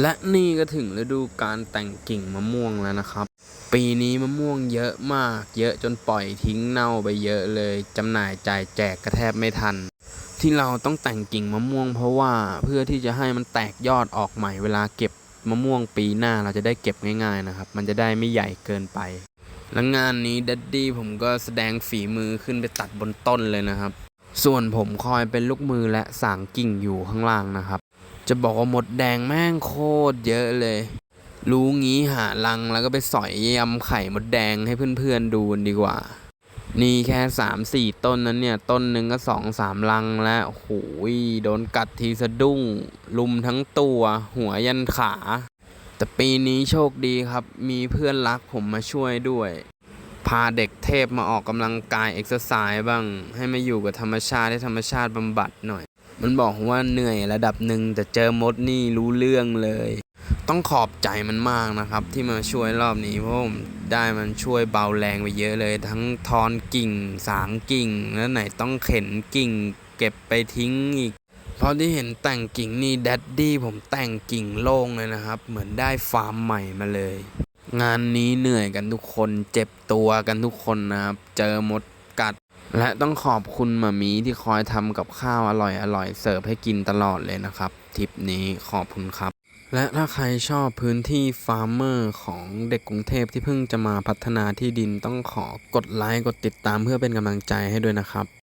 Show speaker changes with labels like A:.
A: และนี่ก็ถึงฤดูการแต่งกิ่งมะม่วงแล้วนะครับ ปีนี้มะม่วงเยอะมาก เยอะจนปล่อยทิ้งเน่าไปเยอะเลยจำหน่ายจ่ายแจกกระแทบไม่ทัน ที่เราต้องแต่งกิ่งมะม่วง เพราะว่าเพื่อที่จะให้มันแตกยอดออกใหม่เวลาเก็บมะม่วงปีหน้าเราจะได้เก็บง่ายๆนะครับ มันจะได้ไม่ใหญ่เกินไป และงานนี้ดัดดี้ผมก็แสดงฝีมือขึ้นไปตัดบนต้นเลยนะครับ ส่วนผมคอยเป็นลูกมือและสางกิ่งอยู่ข้างล่างนะครับ จะบอกว่าหมดแดงแม่งโคตรเยอะเลย รู้งี้หาลังแล้วก็ไปสอยยำไข่หมดแดงให้เพื่อนๆดูดีกว่า นี่แค่สามสี่ต้นนั้นเนี่ย ต้นหนึ่งก็สองสามลังแล้วโอ้โหยโดนกัดทีสะดุ้ง ลุมทั้งตัว หัวยันขา แต่ปีนี้โชคดีครับ มีเพื่อนรักผมมาช่วยด้วย พาเด็กเทพมาออกกำลังกายเอ็กซ์ไซส์บ้าง ให้มาอยู่กับธรรมชาติให้ธรรมชาติบำบัดหน่อย มันบอกว่าเหนื่อยระดับหนึ่งแต่เจอมดนี่รู้เรื่องเลย ต้องขอบใจมันมากนะครับ ที่มาช่วยรอบนี้เพราะผมได้มันช่วยเบาแรงไปเยอะเลย ทั้งทอนกิ่ง สางกิ่ง แล้วไหนต้องเข็นกิ่ง เก็บไปทิ้งอีกเพราะที่เห็นแต่งกิ่งนี่แดดดี้ผมแต่งกิ่งโล่งเลยนะครับ เหมือนได้ฟาร์มใหม่มาเลย งานนี้เหนื่อยกันทุกคนเจ็บตัวกันทุกคนนะครับ เจอมดกัด และต้องขอบคุณหมามีที่คอยทำกับข้าวอร่อยอร่อยเสิร์ฟให้กินตลอดเลยนะครับทริปนี้ขอบคุณครับ และถ้าใครชอบพื้นที่ฟาร์มเมอร์ของเด็กกรุงเทพที่เพิ่งจะมาพัฒนาที่ดินต้องขอกดไลค์กดติดตามเพื่อเป็นกำลังใจให้ด้วยนะครับ